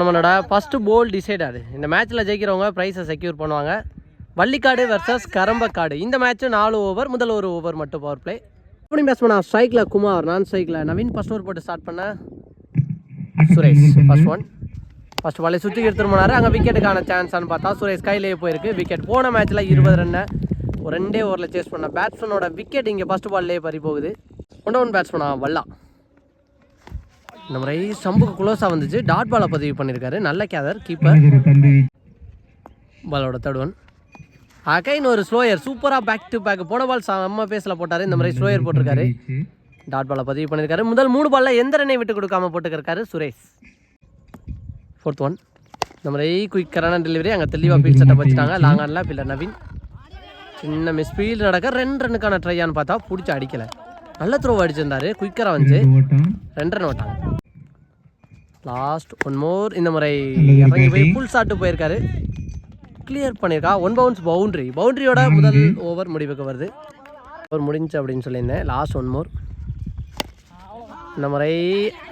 நம்மளோட ஃபஸ்ட்டு போல் டிசைடர் இந்த மேட்ச்சில் ஜெயிக்கிறவங்க ப்ரைஸை செக்யூர் பண்ணுவாங்க. வள்ளிக்காடு வர்சஸ் கரம்பக்காடு. இந்த மேட்ச்சு நாலு ஓவர் முதல் ஒரு ஓவர் மட்டும் பவர் பிளே எப்படி நான் ஸ்ட்ரைக்கில் குமார். நான் ஸ்ட்ரைக்கில் நவீன் ஃபஸ்ட் ஓவர் போட்டு ஸ்டார்ட் பண்ண. சுரேஷ் ஃபர்ஸ்ட் ஒன் ஃபர்ஸ்ட் பாலே சுற்றி எடுத்துட்டு போனார். அங்கே விக்கெட்டுக்கான சான்ஸான்னு பார்த்தா சுரேஷ் கையிலேயே போயிருக்கு. விக்கெட் போன மேட்ச்சில் இருபது ரன்னு ஒரு ரெண்டே ஓவரில் சேஸ் பண்ண பேட்ஸ்மேனோட விக்கெட் இங்கே ஃபஸ்ட் பால்லேயே பறி போகுது. ஒன் ஒன் பேட்ஸ்மேனா வல்லா. இந்த முறை சம்புக்கு க்ளோஸாக வந்துச்சு. டாட் பாலை பதிவு பண்ணியிருக்காரு. நல்ல கேதர் கீப்பர் பாலோட தேர்ட் ஒன் அகைன் ஒரு ஸ்லோயர் சூப்பராக பேக் டு பேக் போன பால் செம்ம பேஸில் போட்டார். இந்த மாதிரி ஸ்லோயர் போட்டிருக்காரு. டாட் பாலை பதிவு பண்ணியிருக்காரு. முதல் மூணு பால்ல எந்த ரன்னை விட்டு கொடுக்காம போட்டுக்கிருக்காரு? சுரேஷ். ஃபோர்த் ஒன் இந்த மாதிரி குயிக்கரான டெலிவரி அங்கே தெளிவாக ஃபீல்ட் செட்டப் வச்சுட்டாங்க. லாங் ஆனில் பில்லர் நவீன். சின்ன மிஸ் ஃபீல்டு நடக்க ரெண்டு ரன்னுக்கான ட்ரையான்னு பார்த்தா பிடிச்சி அடிக்கலை. நல்ல த்ரோ அடிச்சிருந்தாரு. குயிக்கராக வந்துச்சு. ரெண்டு ரன் ஓட்டாங்க லாஸ்ட் ஒன் மோர் இந்த முறை இறங்கி போய் ஃபுல் ஷாட்டு போயிருக்காரு. கிளியர் பண்ணியிருக்கா. ஒன் பவுன்ஸ் பவுண்ட்ரி பவுண்ட்ரியோட முதல் ஓவர் முடிவுக்கு வருது. ஓவர் முடிஞ்சு அப்படின்னு சொல்லியிருந்தேன். லாஸ்ட் ஒன் மோர் இந்த முறை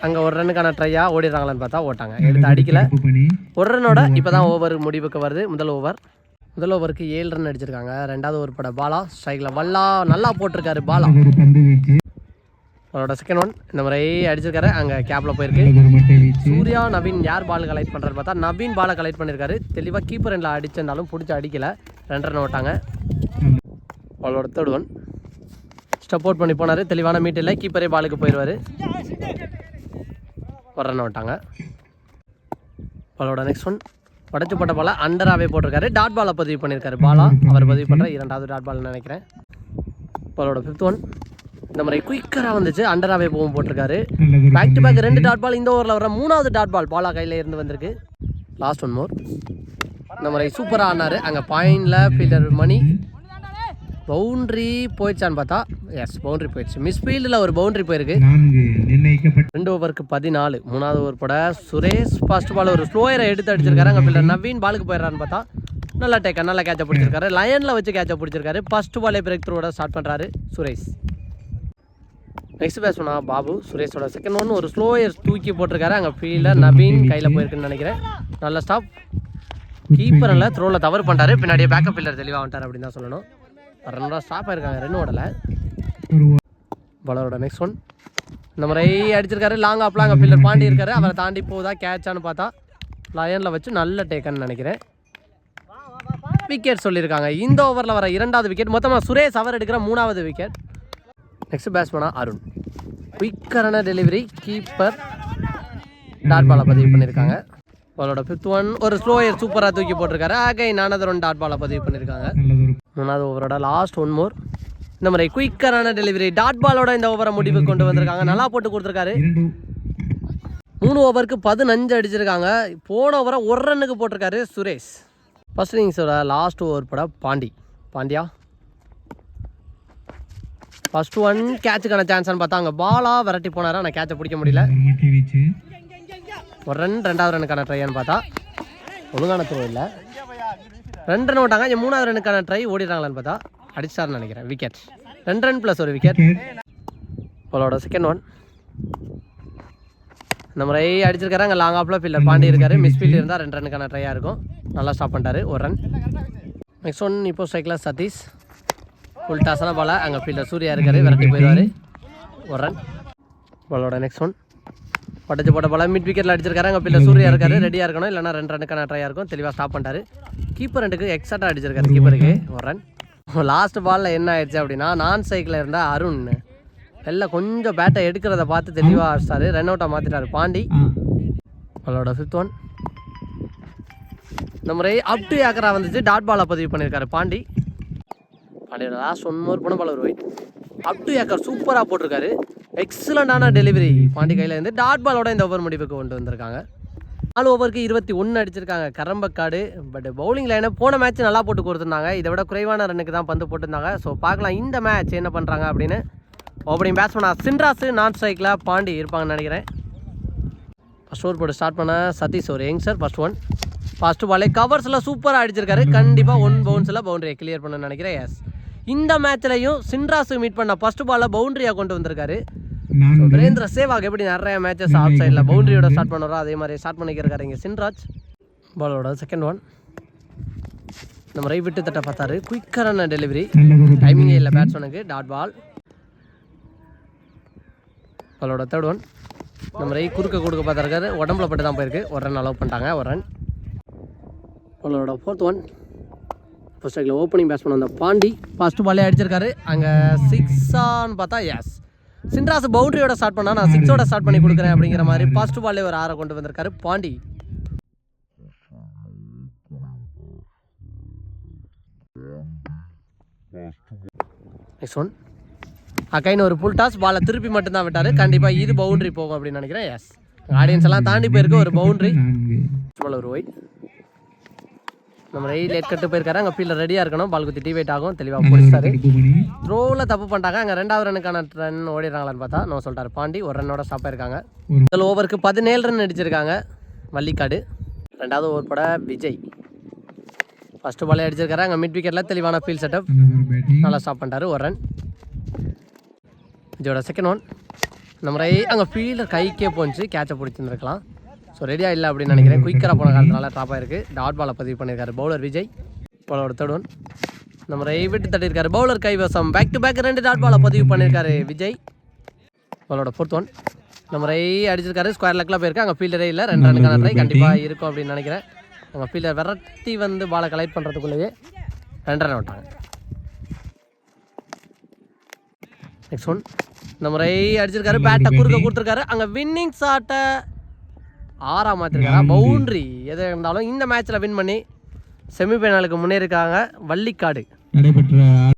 அங்கே ஒரு ரன்னுக்கான ட்ரையாக ஓடிடுறாங்களான்னு பார்த்தா ஓட்டாங்க. எடுத்து அடிக்கல. ஒரு ரன்னோட இப்போ தான் ஓவர் முடிவுக்கு வருது. முதல் ஓவர் முதல் ஓவருக்கு ஏழு ரன் அடிச்சிருக்காங்க. ரெண்டாவது ஓவர் பட பாலா. ஸ்ட்ரைக்கில் வல்லா நல்லா போட்டிருக்காரு பாலா. அவரோட செகண்ட் ஒன் இந்த முறை அடிச்சிருக்காரு. அங்கே கேப்பில் போயிருக்கு. சூர்யா நவீன் யார் பால் கலெக்ட் பண்ணுறாரு பார்த்தா நவீன் பாலை கலெக்ட் பண்ணியிருக்காரு தெளிவாக கீப்பர் ரெண்டில் அடிச்சிருந்தாலும் பிடிச்சி அடிக்கல. ரெண்டு ரன் ஓட்டாங்க அவளோட தேர்ட் ஒன் ஸ்டெப் அவுட் பண்ணி போனார். தெளிவான மீட் இல்லை கீப்பரே பாலுக்கு போயிடுவார் ஒரு ரன் ஓட்டாங்க அவளோட நெக்ஸ்ட் ஒன் உடச்சு போட்ட பால அண்டராகவே போட்டிருக்காரு. டாட் பாலை பதிவு பண்ணியிருக்காரு பாலா அவர் பதிவு பண்ணுற இரண்டாவது டாட் பால்னு நினைக்கிறேன். அவளோட ஃபிஃப்த் ஒன் இந்த மாதிரி குயிக்கராக வந்துச்சு. அண்டராகவே போகும் போட்டிருக்காரு. பேக் டு பேக் ரெண்டு டாட் பால் இந்த ஓவரில் வர மூணாவது டாட் பால் பாலா கையில் இருந்து வந்திருக்கு. லாஸ்ட் ஒன் மோர் இந்த மாதிரி சூப்பராக ஆனார். அங்கே பாயிண்டில் ஃபீல்டர் மணி. பவுண்ட்ரி போயிடுச்சான்னு பார்த்தா எஸ் பவுண்ட்ரி போயிடுச்சு. மிஸ் ஃபீல்டில் ஒரு பவுண்ட்ரி போயிருக்கு. ரெண்டு ஓவருக்கு பதினாலு. மூணாவது ஓவர் போட சுரேஷ் ஃபர்ஸ்ட் பால் ஒரு ஸ்லோயரை எடுத்து அடிச்சிருக்காரு. அங்கே ஃபீல்டர் நவீன் பாலுக்கு போயிடறான்னு பார்த்தா நல்லா டேக்கா நல்லா கேட்சை பிடிச்சிருக்காரு. லயனில் வச்சு கேட்சை பிடிச்சிருக்காரு. ஃபர்ஸ்ட் பாலே பிரேக் த்ரூவோட ஸ்டார்ட் பண்ணுறாரு சுரேஷ். நெக்ஸ்ட் பேட்ஸ்மனா பாபு சுரேஷோட செகண்ட் ஒன் ஒரு ஸ்லோயர் தூக்கி போட்டிருக்காரு. அங்கே ஃபீல்டர் நவீன் கையில் போயிருக்குன்னு நினைக்கிறேன். நல்ல ஸ்டாப் கீப்பரில் த்ரோவில் தவறு பண்ணிட்டாரு. பின்னாடியே பேக்கப் பில்லர் தெளிவாக வந்துட்டார் அப்படின்னு தான் சொல்லணும். ரன்னோட ஸ்டாப் ஆயிருக்காங்க. ரெண்டு ஓடலை. பாலரோட நெக்ஸ்ட் ஒன் இந்த முறை அடிச்சிருக்காரு. லாங் ஆப்லாம் அங்கே பில்லர் பாண்டி இருக்காரு. அவரை தாண்டி போதா கேட்சான்னு பார்த்தா லயனில் வச்சு நல்ல டேக்கன்னு நினைக்கிறேன். விக்கெட் சொல்லியிருக்காங்க. இந்த ஓவரில் வர இரண்டாவது விக்கெட் மொத்தமாக சுரேஷ் அவர் எடுக்கிற மூணாவது விக்கெட் நெக்ஸ்ட் பேட்ஸ்மேனா அருண். குயிக்கரான டெலிவரி கீப்பர் டாட் பாலை பதிவு பண்ணியிருக்காங்க அவரோட ஃபிஃப்த் ஒன் ஒரு ஸ்லோயர் சூப்பராக தூக்கி போட்டிருக்காரு. ஆகை நானது ஒன் டாட் பாலை பதிவு பண்ணியிருக்காங்க மூணாவது ஓவரோட லாஸ்ட் ஒன் மோர் இந்த மாதிரி குயிக்கரான டெலிவரி டாட் பாலோட இந்த ஓவரை முடிவு கொண்டு வந்திருக்காங்க. நல்லா போட்டு கொடுத்துருக்காரு. மூணு ஓவருக்கு பதினஞ்சு அடிச்சிருக்காங்க. போன ஓவரை ஒரு ரன்னுக்கு போட்டிருக்காரு சுரேஷ். ஃபர்ஸ்ட் இன்னிங்ஸோட லாஸ்ட் ஓவர் பட பாண்டி. பாண்டியா? ஃபர்ஸ்ட் ஒன் கேட்சுக்கான சான்ஸ்னு பார்த்தா அங்கே பாலாக விரட்டி போனார்? ஆனால் கேட்சை பிடிக்க முடியல. ஒரு ரன் ரெண்டாவது ரனுக்கான ட்ரைன்னு பார்த்தா. ஒழுங்கான த்ரோ இல்லை. ரெண்டு ரன் விட்டாங்க. இங்க மூணாவது ரனுக்கான ட்ரை ஓடிடுறாங்களான்னு பார்த்தா அடிச்சார்னு நினைக்கிறேன். விக்கெட் ரெண்டு ரன் ப்ளஸ் ஒரு விக்கெட் அவளோட செகண்ட் ஒன் இந்த முறை அடிச்சிருக்காரு. அங்கே லாங் ஆஃபில் ஃபீல்டர் பாண்டி இருக்காரு. மிஸ் ஃபீல்டு இருந்தால் ரெண்டு ரனுக்கான ட்ரையாக இருக்கும். நல்லா ஸ்டாப் பண்ணிட்டாரு. ஒரு ரன் நெக்ஸ்ட் ஒன் இப்போ ஸ்ட்ரைக்கில் சதீஷ். ஃபுல் டாஸான பால. அங்கே ஃபீல்டர் சூர்யா இருக்காரு விரட்டி போயிடுவார். ஒரு ரன் பாலோட நெக்ஸ்ட் ஒன் பட்டச்சு போட்ட பால மிட் விக்கெட்டில் அடிச்சிருக்காரு. அங்கே ஃபீல்டர் சூர்யா இருக்காரு. ரெடியாக இருக்கணும். இல்லைனா ரெண்டு ரனுக்கான ட்ரையாக இருக்கும். தெளிவாக ஸ்டாப் பண்ணிட்டாரு. கீப்பர் ரெண்டுக்கு எக்ஸாட்டாக அடிச்சிருக்காரு. கீப்பருக்கு ஒரு ரன் லாஸ்ட் பாலில் என்ன ஆயிடுச்சு அப்படின்னா நான் சைக்கிளில் இருந்தால் அருண். எல்லாம் கொஞ்சம் பேட்டை எடுக்கிறத பார்த்து தெளிவாக அடிச்சிட்டாரு. ரன் அவுட்டாக மாற்றிட்டாரு பாண்டி. அவளோட ஃபிஃப்த் ஒன் இந்த முறை அப் டு ஏக்கரா வந்துச்சு டாட் பாலை பதிவு பண்ணியிருக்காரு பாண்டி. பழைய லாஸ்ட் ஒன் மோர் போன பலர் ஒயிட் அப் டு ஏக்கர் சூப்பராக போட்டிருக்காரு. எக்ஸலண்டான டெலிவரி பாண்டி கையில் இருந்து டாட் பாலோட இந்த ஓவர் முடிவுக்கு கொண்டு வந்திருக்காங்க. நாலு ஓவருக்கு இருபத்தி ஒன்று அடிச்சிருக்காங்க. கரம்பக்காடு பட் பவுலிங் லைனை போன மேட்ச் நல்லா போட்டு கொடுத்துருந்தாங்க. இதை விட குறைவான ரன்னுக்கு தான் பந்து போட்டிருந்தாங்க. ஸோ பார்க்கலாம் இந்த மேட்ச் என்ன பண்ணுறாங்க அப்படின்னு. ஓப்பனிங் பேட்ஸ்மேனா சின்ராஸு நான் ஸ்ட்ரைக்கில் பாண்டி இருப்பாங்கன்னு நினைக்கிறேன். ஃபஸ்ட் ஓவர் போட்டு ஸ்டார்ட் பண்ண சதீஷ் ஒரு young sir first one first பாலே கவர்ஸ்லாம் சூப்பராக அடிச்சிருக்காரு. கண்டிப்பாக ஒன் பவுன்ஸில் பவுண்டரியை கிளியர் பண்ணணும்னு நினைக்கிறேன். எஸ் இந்த மேட்ச்லையும் சின்ராஸு மீட் பண்ண ஃபஸ்ட் பாலில் பவுண்டரியாக கொண்டு வந்திருக்காரு. நான்கு வீரேந்திர சேவாக் எப்படி நிறைய மேட்சஸ் ஆஃப் சைடில் பவுண்டரியோட ஸ்டார்ட் பண்ணுறோம் அதே மாதிரி ஸ்டார்ட் பண்ணிக்கிறாரு இங்கே சின்ராஜ். பாலோட செகண்ட் ஒன் நம்ம ரை விட்டு தட்ட பார்த்தாரு. குயிக்கரான டெலிவரி டைமிங்கே இல்லை பேட்ஸ்மேனுக்கு டாட் பால் பாலோட தேர்ட் ஒன் நம்ம ரை குறுக்க கொடுக்க பார்த்துருக்காரு. உடம்புல பட்டு தான் போயிருக்கு. ஒரு ரன் அலோவ் பண்ணிட்டாங்க. ஒரு ரன் பாலோட ஃபோர்த் ஒன் ஃபர்ஸ்ட் ஸ்ட்ரைக்கில் ஓப்பனிங் பேட்ஸ்மேன் வந்த பாண்டி. ஃபர்ஸ்ட் பாலே அடிச்சிருக்காரு. அங்கே சிக்ஸான்னு பார்த்தா எஸ் சின்ராஸ் பவுண்டரியோட ஸ்டார்ட் பண்ணால் நான் சிக்ஸோட ஸ்டார்ட் பண்ணி கொடுக்குறேன் அப்படிங்கிற மாதிரி ஃபர்ஸ்ட் பாலே ஒரு ஆறை கொண்டு வந்திருக்காரு பாண்டி. நெக்ஸ்ட் ஒன் அக்கைன்னு ஒரு புல் டாஸ் பாலை திருப்பி மட்டும்தான் விட்டார். கண்டிப்பாக இது பவுண்டரி போகும் அப்படின்னு நினைக்கிறேன் எஸ் ஆடியன்ஸ் எல்லாம் தாண்டி போயிருக்கு ஒரு பவுண்டரி ஒரு ஒயிட் நம்ம ரெயில் லேட் கட்டு போயிருக்காரு. அங்கே ஃபீல்டில் ரெடியாக இருக்கணும். பால் குத்தி டிவைட் ஆகும். தெளிவாக பிடிச்சாரு த்ரோவில் தப்பு பண்ணிட்டாங்க. அங்கே ரெண்டாவது ரனுக்கான ரன் ஓடிடுறாங்களான்னு பார்த்தா நோ சொல்லிட்டாரு. பாண்டி ஒரு ரன்னோட ஸ்டாப் ஆயிருக்காங்க. முதல் ஓவருக்கு பதினேழு ரன் அடிச்சிருக்காங்க. வள்ளிக்காடு ரெண்டாவது ஓவர் பட விஜய். ஃபஸ்ட்டு பாலே அடிச்சிருக்காரு. அங்கே மிட் விக்கெட்டில் தெளிவான ஃபீல் செட்டப் நல்லா ஸ்டாப் பண்ணிட்டாரு. ஒரு ரன் விஜயோட செகண்ட் ஒன் நம்ம ரை அங்கே ஃபீல்டர் கைக்கே போச்சு கேட்சை பிடிச்சிருந்துருக்கலாம். ஸோ ரெடியாக இல்லை அப்படின்னு நினைக்கிறேன். குயிக்கராக போன காலத்தினால ட்ராப் ஆயிருக்கு. டாட் பாலை பதிவு பண்ணியிருக்காரு பவுலர் விஜய். பாலோட தேர்ட் ஒன் நம்ம விட்டு தட்டியிருக்காரு பவுலர் கைவசம். பேக் டு பேக் ரெண்டு டாட் பாலை பதிவு பண்ணியிருக்காரு விஜய். பாலோட ஃபோர்த் ஒன் நம்ம ரை அடிச்சிருக்காரு. ஸ்கொயர் லெக்கில் போயிருக்கு. அங்கே ஃபீல்டரே இல்லை. ரெண்டு ரனுக்கான ட்ரை கண்டிப்பாக இருக்கும் அப்படின்னு நினைக்கிறேன். அங்கே ஃபீல்டர் விரட்டி வந்து பாலை கலெக்ட் பண்ணுறதுக்குள்ளேயே ரெண்டு ரன் விட்டாங்க. நெக்ஸ்ட் ஒன் நம்ம ரை அடிச்சிருக்காரு. பேட்டை குறுக்க கொடுத்துருக்காரு. அங்கே வின்னிங் ஷாட்டை ஆறா மாற்றிருக்காரா பவுண்ட்ரி. எது இருந்தாலும் இந்த மேட்ச்சில் வின் பண்ணி செமிஃபைனலுக்கு முன்னேறிருக்காங்க. வள்ளிக்காடு. நடைபெற்ற